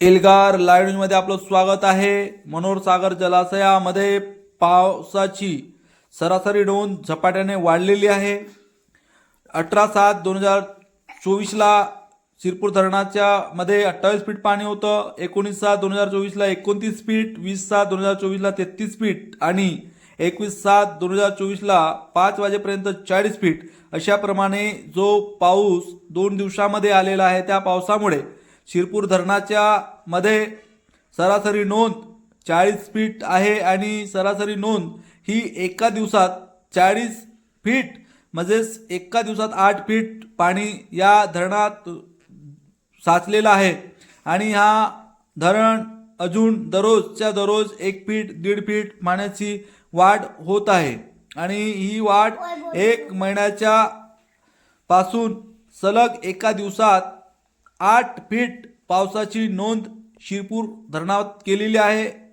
Elgar live न्यूजमध्ये आपलं स्वागत आहे. मनोहर सागर जलाशयामध्ये पावसाची सरासरी नोंद झपाट्याने वाढलेली आहे. अठरा सात दोन हजार चोवीसला शिरपूर धरणाच्या मध्ये अठ्ठावीस फीट पाणी होतं. एकोणीस सात दोन हजार चोवीसला एकोणतीस फीट वीस सात दोन हजार चोवीसला तेहतीस फीट आणि एकवीस सात दोन हजार चोवीसला पाच वाजेपर्यंत चाळीस फीट अशाप्रमाणे जो पाऊस दोन दिवसामध्ये आलेला आहे त्या पावसामुळे शिरपूर धरणाच्या मध्ये सरासरी नोंद चाळीस फीट आहे आणि सरासरी नोंद ही एका दिवसात चाळीस फीट म्हणजेच एका दिवसात आठ फीट पाणी या धरणात साचलेलं आहे. आणि हा धरण अजून दररोजच्या दररोज एक फीट दीड फीट पाण्याची वाढ होत आहे. आणि ही वाढ एक महिन्याच्या पासून सलग एका दिवसात आठ फीट पावसाची नोंद शिरपूर धरणात केलेली आहे.